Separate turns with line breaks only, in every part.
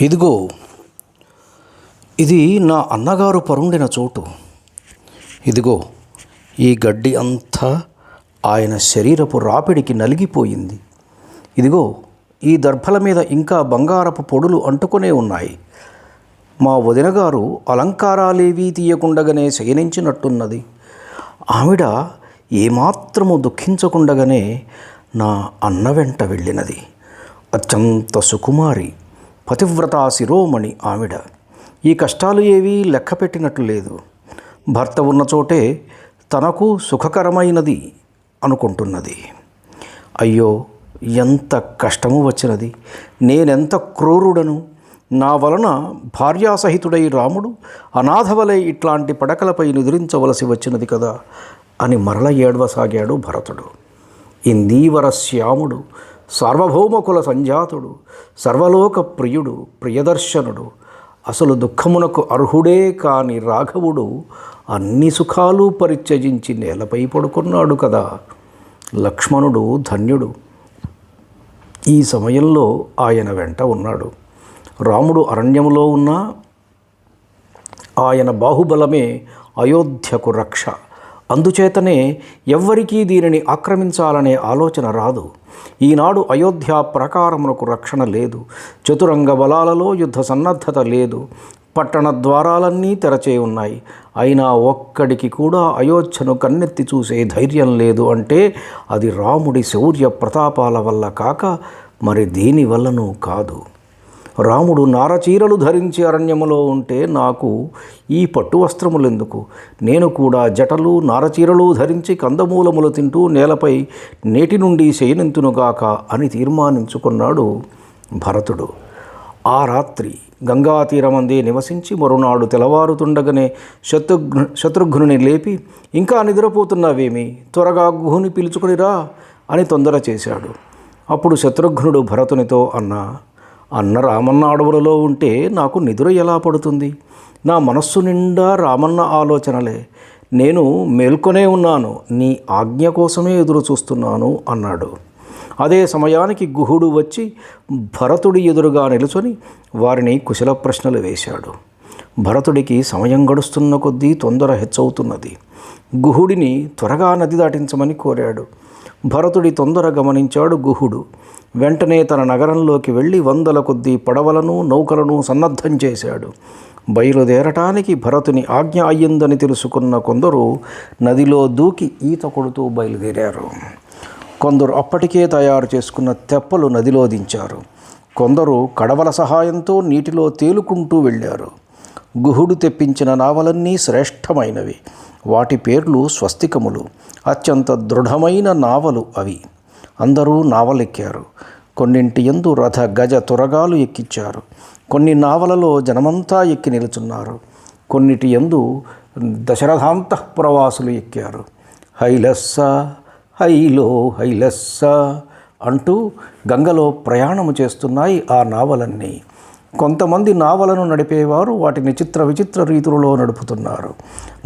ఇదిగో ఇది నా అన్నగారు పరుండిన చోటు. ఇదిగో ఈ గడ్డి అంతా ఆయన శరీరపు రాపిడికి నలిగిపోయింది. ఇదిగో ఈ దర్భల మీద ఇంకా బంగారపు పొడులు అంటుకునే ఉన్నాయి. మా వదినగారు అలంకారాలేవీ తీయకుండగానే శయనించినట్టున్నది. ఆవిడ ఏమాత్రము దుఃఖించకుండగానే నా అన్న వెంట వెళ్ళినది. అత్యంత సుకుమారి పతివ్రతా శిరోమణి ఆవిడ. ఈ కష్టాలు ఏవీ లెక్క పెట్టినట్లు లేదు. భర్త ఉన్న చోటే తనకు సుఖకరమైనది అనుకుంటున్నది. అయ్యో ఎంత కష్టము వచ్చినది. నేనెంత క్రూరుడను. నా వలన భార్యాసహితుడై రాముడు అనాథవలై ఇట్లాంటి పడకలపై నిద్రించవలసి వచ్చినది కదా అని మరల ఏడవసాగాడు భరతుడు. ఇందీవర శ్యాముడు సార్వభౌమకుల సంజాతుడు సర్వలోక ప్రియుడు ప్రియదర్శనుడు. అసలు దుఃఖమునకు అర్హుడే కాని రాఘవుడు అన్ని సుఖాలు పరిత్యజించి నేలపై పడుకున్నాడు కదా. లక్ష్మణుడు ధన్యుడు. ఈ సమయంలో ఆయన వెంట ఉన్నాడు. రాముడు అరణ్యములో ఉన్న ఆయన బాహుబలమే అయోధ్యకు రక్ష. అందుచేతనే ఎవ్వరికీ దీనిని ఆక్రమించాలనే ఆలోచన రాదు. ఈనాడు అయోధ్య ప్రకారమునకు రక్షణ లేదు. చతురంగ బలాలలో యుద్ధ సన్నద్ధత లేదు. పట్టణ ద్వారాలన్నీ తెరచే ఉన్నాయి. అయినా ఒక్కడికి కూడా అయోధ్యను కన్నెత్తి చూసే ధైర్యం లేదు అంటే అది రాముడి శౌర్య ప్రతాపాల వల్ల కాక మరి దేని వల్లనూ కాదు. రాముడు నారచీరలు ధరించి అరణ్యములో ఉంటే నాకు ఈ పట్టు వస్త్రములెందుకు? నేను కూడా జటలు నారచీరలు ధరించి కందమూలములు తింటూ నేలపై నేటి నుండి శయనింతునుగాక అని తీర్మానించుకున్నాడు భరతుడు. ఆ రాత్రి గంగా తీరమందే నివసించి మరునాడు తెలవారుతుండగానే శత్రుఘ్ను శత్రుఘ్నుని లేపి ఇంకా నిద్రపోతున్నావేమి? త్వరగా గుహుని పిలుచుకునిరా అని తొందర చేశాడు. అప్పుడు శత్రుఘ్నుడు భరతునితో అన్నా అన్న రామన్న అడవులలో ఉంటే నాకు నిద్ర ఎలా పడుతుంది? నా మనస్సు నిండా రామన్న ఆలోచనలే. నేను మేల్కొనే ఉన్నాను నీ ఆజ్ఞ కోసమే ఎదురు చూస్తున్నాను అన్నాడు. అదే సమయానికి గుహుడు వచ్చి భరతుడి ఎదురుగా నిలుచొని వారిని కుశల ప్రశ్నలు వేశాడు. భరతుడికి సమయం గడుస్తున్న కొద్దీ తొందర హెచ్చవుతున్నది. గుహుడిని త్వరగా నది దాటించమని కోరాడు. భరతుడి తొందర గమనించాడు గుహుడు. వెంటనే తన నగరంలోకి వెళ్ళి వందల కొద్దీ పడవలను నౌకలను సన్నద్ధం చేశాడు. బయలుదేరటానికి భరతుని ఆజ్ఞ అయ్యిందని తెలుసుకున్న కొందరు నదిలో దూకి ఈత కొడుతూ బయలుదేరారు. కొందరు అప్పటికే తయారు చేసుకున్న తెప్పలు నదిలో దించారు. కొందరు కడవల సహాయంతో నీటిలో తేలుకుంటూ వెళ్ళారు. గుహుడు తెప్పించిన నావలన్నీ శ్రేష్టమైనవి. వాటి పేర్లు స్వస్తికములు. అత్యంత దృఢమైన నావలు అవి. అందరూ నావలెక్కారు. కొన్నింటి ఎందు రథ గజ తురగాలు ఎక్కించారు. కొన్ని నావలలో జనమంతా ఎక్కి నిలుచున్నారు. కొన్నిటి ఎందు దశరథాంత ప్రవాసులు ఎక్కారు. హైలస్స హైలో హైలస్స అంటూ గంగలో ప్రయాణము చేస్తున్నాయి ఆ నావలన్నీ. కొంతమంది నావలను నడిపేవారు వాటిని చిత్ర విచిత్ర రీతులలో నడుపుతున్నారు.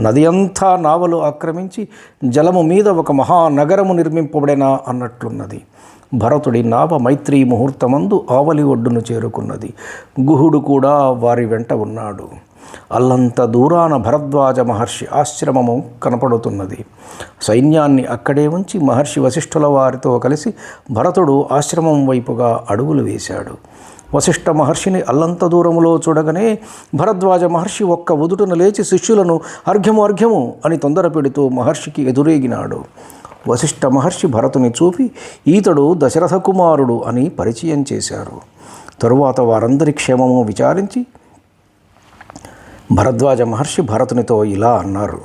నది అంతా నావలు ఆక్రమించి జలము మీద ఒక మహానగరము నిర్మింపబడిన అన్నట్లున్నది. భరతుడి నావ మైత్రీ ముహూర్తమందు ఆవలి ఒడ్డును చేరుకున్నది. గుహుడు కూడా వారి వెంట ఉన్నాడు. అల్లంత దూరాన భరద్వాజ మహర్షి ఆశ్రమము కనపడుతున్నది. సైన్యాన్ని అక్కడే ఉంచి మహర్షి వశిష్ఠుల వారితో కలిసి భరతుడు ఆశ్రమం వైపుగా అడుగులు వేశాడు. వశిష్ఠ మహర్షిని అల్లంత దూరములో చూడగానే భరద్వాజ మహర్షి ఒక్క ఉదుటను లేచి శిష్యులను అర్ఘ్యము అర్ఘ్యము అని తొందర పెడుతూ మహర్షికి ఎదురేగినాడు. వశిష్ఠ మహర్షి భరతుని చూపి ఈతడు దశరథ కుమారుడు అని పరిచయం చేశారు. తరువాత వారందరి క్షేమము విచారించి భరద్వాజ మహర్షి భరతునితో ఇలా అన్నారు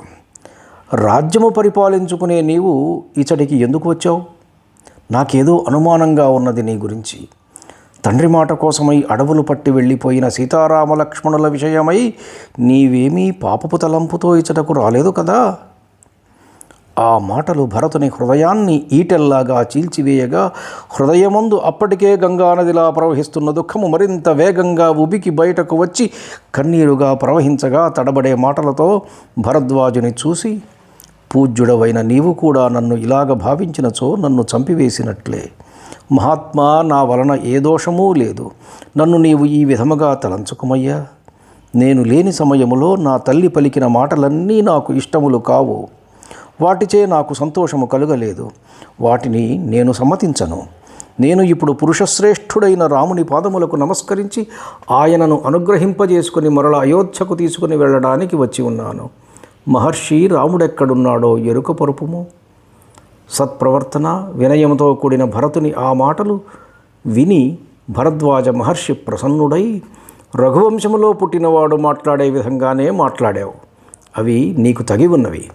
రాజ్యము పరిపాలించుకునే నీవు ఇతడికి ఎందుకు వచ్చావు? నాకేదో అనుమానంగా ఉన్నది నీ గురించి. తండ్రి మాట కోసమై అడవులు పట్టి వెళ్ళిపోయిన సీతారామ లక్ష్మణుల విషయమై నీవేమీ పాపపు తలంపుతో ఇచ్చటకు రాలేదు కదా? ఆ మాటలు భరతుని హృదయాన్ని ఈటెల్లాగా చీల్చివేయగా హృదయమందు అప్పటికే గంగానదిలా ప్రవహిస్తున్న దుఃఖము మరింత వేగంగా ఉబికి బయటకు వచ్చి కన్నీరుగా ప్రవహించగా తడబడే మాటలతో భరద్వాజుని చూసి పూజ్యుడవైన నీవు కూడా నన్ను ఇలాగ భావించినచో నన్ను చంపివేసినట్లే. మహాత్మా నా వలన ఏ దోషమూ లేదు. నన్ను నీవు ఈ విధముగా తలంచుకుమయ్యా. నేను లేని సమయములో నా తల్లి పలికిన మాటలన్నీ నాకు ఇష్టములు కావు. వాటిచే నాకు సంతోషము కలుగలేదు. వాటిని నేను సమ్మతించను. నేను ఇప్పుడు పురుషశ్రేష్ఠుడైన రాముని పాదములకు నమస్కరించి ఆయనను అనుగ్రహింపజేసుకుని మరల అయోధ్యకు తీసుకుని వెళ్ళడానికి వచ్చి ఉన్నాను. మహర్షి రాముడెక్కడున్నాడో ఎరుక పరుపుము? సత్ప్రవర్తన వినయంతో కూడిన భరతుని ఆ మాటలు విని భరద్వాజ మహర్షి ప్రసన్నుడై రఘువంశములో పుట్టినవాడు మాట్లాడే విధంగానే మాట్లాడావు. అవి నీకు తగి ఉన్నవి.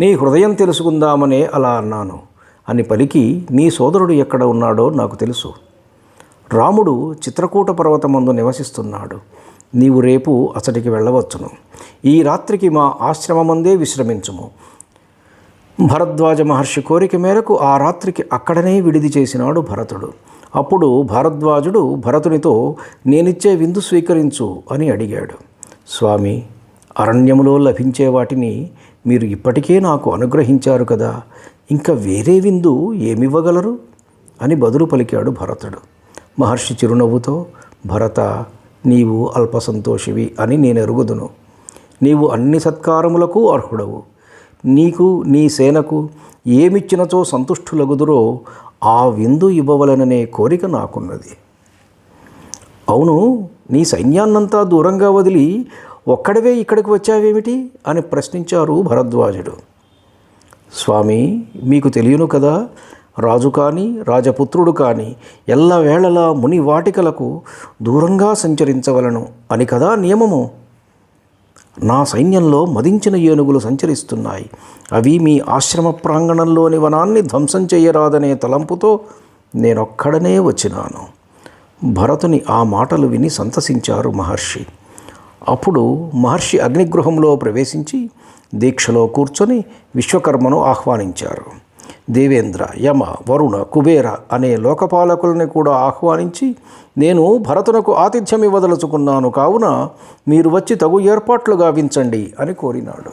నీ హృదయం తెలుసుకుందామనే అలా అన్నాను. అని పలికి నీ సోదరుడు ఎక్కడ ఉన్నాడో నాకు తెలుసు. రాముడు చిత్రకూట పర్వతమందు నివసిస్తున్నాడు. నీవు రేపు అతడికి వెళ్ళవచ్చును. ఈ రాత్రికి మా ఆశ్రమమందే విశ్రమించుము. భరద్వాజ మహర్షి కోరిక మేరకు ఆ రాత్రికి అక్కడనే విడిది చేసినాడు భరతుడు. అప్పుడు భరద్వాజుడు భరతునితో నేనిచ్చే విందు స్వీకరించు అని అడిగాడు. స్వామి అరణ్యములో లభించే వాటిని మీరు ఇప్పటికే నాకు అనుగ్రహించారు కదా ఇంకా వేరే విందు ఏమివ్వగలరు? అని బదులు పలికాడు భరతుడు. మహర్షి చిరునవ్వుతో భరత నీవు అల్పసంతోషివి అని నేను ఎరుగుదును నీవు అన్ని సత్కారములకు అర్హుడవు. నీకు నీ సేనకు ఏమిచ్చినచో సంతుష్టులగుదురో ఆ విందు ఇవ్వవలననే కోరిక నాకున్నది. అవును నీ సైన్యాన్నంతా దూరంగా వదిలి ఒక్కడవే ఇక్కడికి వచ్చావేమిటి? అని ప్రశ్నించారు భరద్వాజుడు. స్వామి మీకు తెలియను కదా రాజు కానీ రాజపుత్రుడు కానీ ఎల్లవేళలా ముని వాటికలకు దూరంగా సంచరించవలను అని కదా నియమము? నా సైన్యంలో మదించిన ఏనుగులు సంచరిస్తున్నాయి. అవి మీ ఆశ్రమ ప్రాంగణంలోని వనాన్ని ధ్వంసం చేయరాదనే తలంపుతో నేనొక్కడనే వచ్చినాను. భరతుని ఆ మాటలు విని సంతసించారు మహర్షి. అప్పుడు మహర్షి అగ్నిగృహంలో ప్రవేశించి దీక్షలో కూర్చొని విశ్వకర్మను ఆహ్వానించారు. దేవేంద్ర యమ వరుణ కుబేర అనే లోకపాలకుల్ని కూడా ఆహ్వానించి నేను భరతునకు ఆతిథ్యం ఇవ్వదలుచుకున్నాను కావున మీరు వచ్చి తగు ఏర్పాట్లు గావించండి అని కోరినాడు.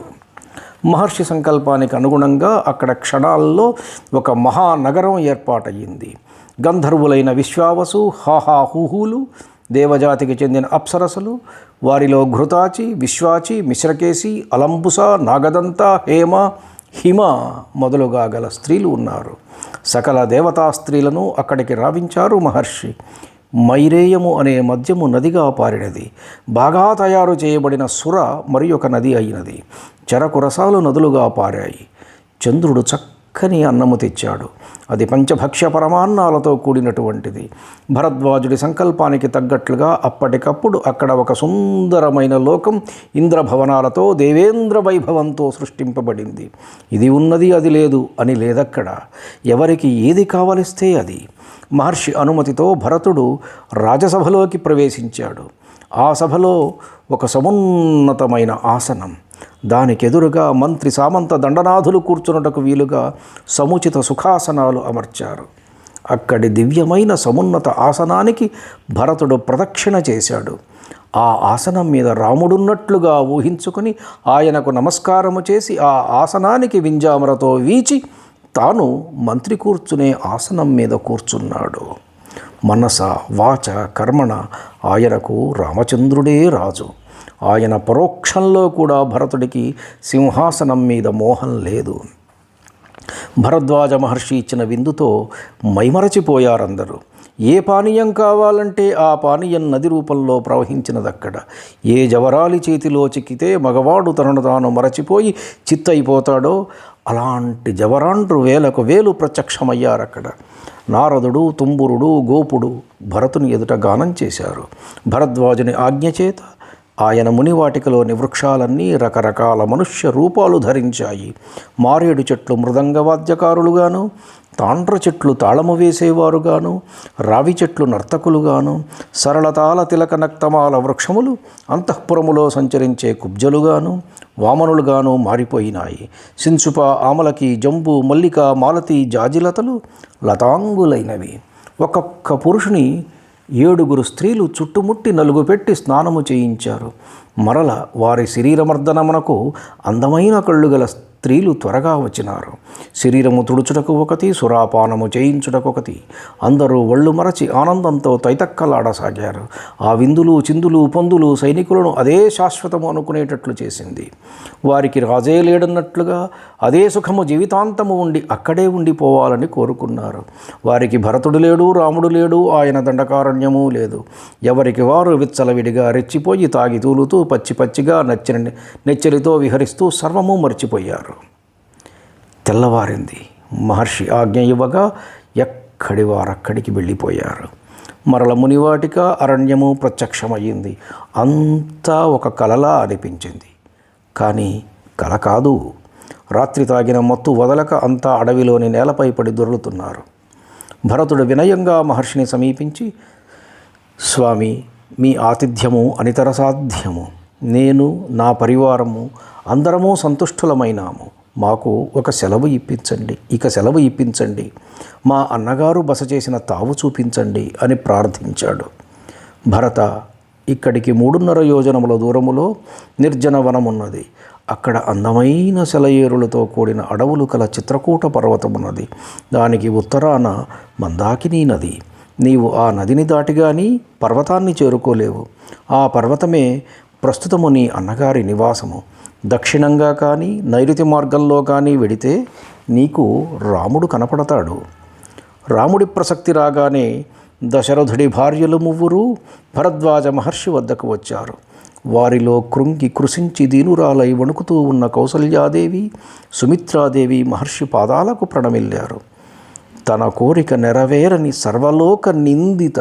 మహర్షి సంకల్పానికి అనుగుణంగా అక్కడ క్షణాల్లో ఒక మహానగరం ఏర్పాటయ్యింది. గంధర్వులైన విశ్వావసు హాహాహుహులు దేవజాతికి చెందిన అప్సరసలు వారిలో ఘృతాచి విశ్వాచి మిశ్రకేసి అలంబుస నాగదంత హేమ హిమ మొదలుగా గల స్త్రీలు ఉన్నారు. సకల దేవతా స్త్రీలను అక్కడికి రావించారు మహర్షి. మైరేయము అనే మద్యము నదిగా పారినది. బాగా తయారు చేయబడిన సుర మరి ఒక నది అయినది. చెరకు రసాలు నదులుగా పారాయి. చంద్రుడు చక్క చక్కని అన్నము తెచ్చాడు. అది పంచభక్ష్య పరమాన్నాలతో కూడినటువంటిది. భరద్వాజుడి సంకల్పానికి తగ్గట్లుగా అప్పటికప్పుడు అక్కడ ఒక సుందరమైన లోకం ఇంద్రభవనాలతో దేవేంద్ర వైభవంతో సృష్టింపబడింది. ఇది ఉన్నది అది లేదు అని లేదక్కడ. ఎవరికి ఏది కావలిస్తే అది. మహర్షి అనుమతితో భరతుడు రాజసభలోకి ప్రవేశించాడు. ఆ సభలో ఒక సమున్నతమైన ఆసనం. దానికెదురుగా మంత్రి సామంత దండనాథులు కూర్చున్నటకు వీలుగా సముచిత సుఖాసనాలు అమర్చారు. అక్కడి దివ్యమైన సమున్నత ఆసనానికి భరతుడు ప్రదక్షిణ చేశాడు. ఆ ఆసనం మీద రాముడున్నట్లుగా ఊహించుకొని ఆయనకు నమస్కారము చేసి ఆ ఆసనానికి వింజామరతో వీచి తాను మంత్రి కూర్చునే ఆసనం మీద కూర్చున్నాడు. మనస వాచ కర్మణ ఆయనకు రామచంద్రుడే రాజు. ఆయన పరోక్షంలో కూడా భరతుడికి సింహాసనం మీద మోహం లేదు. భరద్వాజ మహర్షి ఇచ్చిన విందుతో మైమరచిపోయారందరూ. ఏ పానీయం కావాలంటే ఆ పానీయం నది రూపంలో ప్రవహించినదక్కడ. ఏ జవరాలి చేతిలో చిక్కితే మగవాడు తనను తాను మరచిపోయి చిత్తయిపోతాడో అలాంటి జవరాండ్రు వేలకు వేలు ప్రత్యక్షమయ్యారక్కడ. నారదుడు తుంబురుడు గోపుడు భరతుని ఎదుట గానం చేశారు. భరద్వాజుని ఆజ్ఞ చేత ఆయన మునివాటికలోని వృక్షాలన్నీ రకరకాల మనుష్య రూపాలు ధరించాయి. మారేడు చెట్లు మృదంగవాద్యకారులుగాను తాండ్ర చెట్లు తాళము వేసేవారుగాను రావి చెట్లు నర్తకులుగాను సరళతాల తిలక నక్తమాల వృక్షములు అంతఃపురములో సంచరించే కుబ్జలుగాను వామనులుగాను మారిపోయినాయి. సిన్సుప ఆమలకి జంబు మల్లిక మాలతి జాజిలతలు లతాంగులైనవి. ఒక్కొక్క పురుషుని ఏడుగురు స్త్రీలు చుట్టుముట్టి నలుగు పెట్టి స్నానము చేయించారు. మరల వారి శరీరమర్దనమునకు అందమైన కళ్ళు గల స్త్రీలు త్వరగా వచ్చినారు. శరీరము తుడుచుటకు ఒకటి సురాపానము చేయించుటకు ఒకటి. అందరూ ఒళ్ళు మరచి ఆనందంతో తైతక్కలాడసాగారు. ఆ విందులు చిందులు పొందులు సైనికులను అదే శాశ్వతము అనుకునేటట్లు చేసింది. వారికి రాజే లేడన్నట్లుగా అదే సుఖము జీవితాంతము ఉండి అక్కడే ఉండిపోవాలని కోరుకున్నారు. వారికి భరతుడు లేడు రాముడు లేడు ఆయన దండకారణ్యము లేదు. ఎవరికి వారు విచ్చలవిడిగా రెచ్చిపోయి తాగి తూలుతూ పచ్చి పచ్చిగా నచ్చిన నెచ్చలితో విహరిస్తూ సర్వము మర్చిపోయారు. తెల్లవారింది. మహర్షి ఆజ్ఞ ఇవ్వగా ఎక్కడి వారక్కడికి వెళ్ళిపోయారు. మరల మునివాటిక అరణ్యము ప్రత్యక్షమయ్యింది. అంతా ఒక కలలా అనిపించింది. కానీ కల కాదు. రాత్రి తాగిన మత్తు వదలక అంతా అడవిలోని నేలపై పడి దొర్లుతున్నారు. భరతుడు వినయంగా మహర్షిని సమీపించి స్వామి మీ ఆతిథ్యము అనితర సాధ్యము. నేను నా పరివారము అందరము సంతుష్టులమైనాము. మాకు ఒక సెలవు ఇప్పించండి. ఇక సెలవు ఇప్పించండి. మా అన్నగారు బస చేసిన తావు చూపించండి అని ప్రార్థించాడు. భరత ఇక్కడికి మూడున్నర యోజనముల దూరములో నిర్జన వనమున్నది. అక్కడ అందమైన సెలయేరులతో కూడిన అడవులు కల చిత్రకూట పర్వతమున్నది. దానికి ఉత్తరాన మందాకిని నది. నీవు ఆ నదిని దాటిగాని పర్వతాన్ని చేరుకోలేవు. ఆ పర్వతమే ప్రస్తుతము నీ అన్నగారి నివాసము. దక్షిణంగా కానీ నైరుతి మార్గంలో కానీ వెడితే నీకు రాముడు కనపడతాడు. రాముడి ప్రసక్తి రాగానే దశరథుడి భార్యలు మువ్వురు భరద్వాజ మహర్షి వద్దకు వచ్చారు. వారిలో కృంగి కృషించి దీనురాలై వణుకుతూ ఉన్న కౌసల్యాదేవి సుమిత్రాదేవి మహర్షి పాదాలకు ప్రణమిల్లారు. తన కోరిక నెరవేరని సర్వలోక నిందిత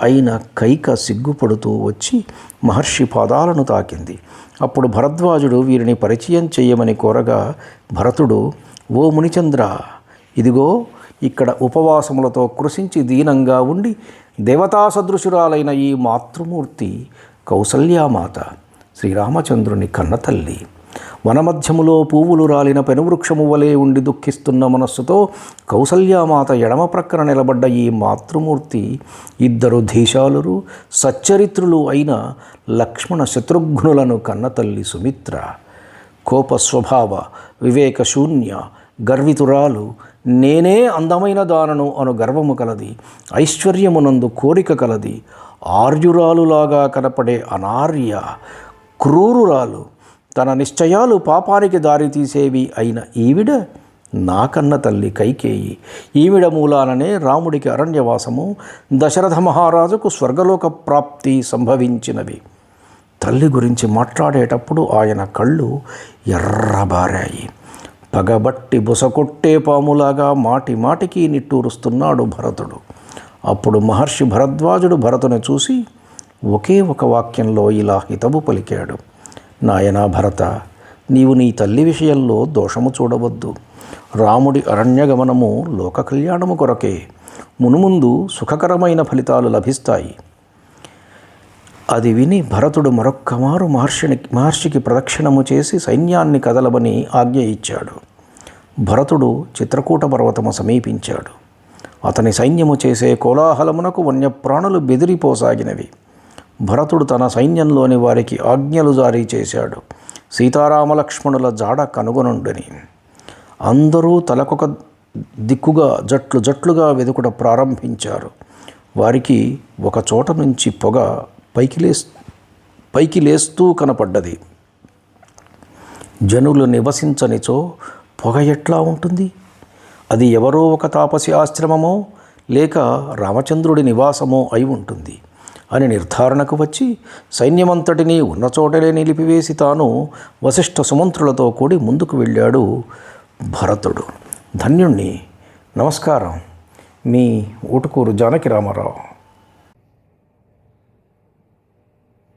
అయిన కైక సిగ్గుపడుతూ వచ్చి మహర్షి పాదాలను తాకింది. అప్పుడు భరద్వాజుడు వీరిని పరిచయం చేయమని కోరగా భరతుడు ఓ మునిచంద్ర ఇదిగో ఇక్కడ ఉపవాసములతో కృషించి దీనంగా ఉండి దేవతా సదృశురాలైన ఈ మాతృమూర్తి కౌసల్యామాత శ్రీరామచంద్రుని కన్నతల్లి. వనమధ్యములో పువ్వులు రాలిన పెనువృక్షము వలె ఉండి దుఃఖిస్తున్న మనస్సుతో కౌసల్యామాత ఎడమ ప్రక్కన నిలబడ్డ ఈ మాతృమూర్తి ఇద్దరు ధీశాలురు సచ్చరిత్రులు అయిన లక్ష్మణ శత్రుఘ్నులను కన్నతల్లి సుమిత్ర. కోప స్వభావ వివేకశూన్య గర్వితురాలు నేనే అందమైన దానను అను గర్వము కలది ఐశ్వర్యమునందు కోరిక కలది ఆర్యురాలులాగా కనపడే అనార్య క్రూరురాలు తన నిశ్చయాలు పాపానికి దారితీసేవి అయిన ఈవిడ నాకన్న తల్లి కైకేయి. ఈవిడ మూలాననే రాముడికి అరణ్యవాసము దశరథ మహారాజుకు స్వర్గలోక ప్రాప్తి సంభవించినవి. తల్లి గురించి మాట్లాడేటప్పుడు ఆయన కళ్ళు ఎర్రబారాయి. పగబట్టి బుసకొట్టే పాములాగా మాటి మాటికి నిట్టూరుస్తున్నాడు భరతుడు. అప్పుడు మహర్షి భరద్వాజుడు భరతుని చూసి ఒకే ఒక వాక్యంలో ఇలా హితవు పలికాడు. నాయనా భరత నీవు నీ తల్లి విషయంలో దోషము చూడవద్దు. రాముడి అరణ్యగమనము లోక కళ్యాణము కొరకే మునుముందు సుఖకరమైన ఫలితాలు లభిస్తాయి. అది విని భరతుడు మరొక్కమారు మహర్షిని మహర్షికి ప్రదక్షిణము చేసి సైన్యాన్ని కదలమని ఆజ్ఞ ఇచ్చాడు. భరతుడు చిత్రకూట పర్వతము సమీపించాడు. అతని సైన్యము చేసే కోలాహలమునకు వన్యప్రాణులు బెదిరిపోసాగినవి. భరతుడు తన సైన్యంలోని వారికి ఆజ్ఞలు జారీ చేశాడు. సీతారామలక్ష్మణుల జాడ కనుగొనుండని. అందరూ తలకొక దిక్కుగా జట్లు జట్లుగా వెదుకుట ప్రారంభించారు. వారికి ఒక చోట నుంచి పొగ పైకి లేస్ పైకి లేస్తూ కనపడ్డది. జనులు నివసించనిచో పొగ ఎట్లా ఉంటుంది? అది ఎవరో ఒక తాపసి ఆశ్రమమో లేక రామచంద్రుడి నివాసమో అయి ఉంటుంది. అని నిర్ధారణకు వచ్చి సైన్యమంతటినీ ఉన్నచోటలే నిలిపివేసి తాను వశిష్ఠ సుమంత్రులతో కూడి ముందుకు వెళ్ళాడు భరతుడు. ధన్యుణ్ణి. నమస్కారం. మీ ఊటుకూరు జానకి రామారావు.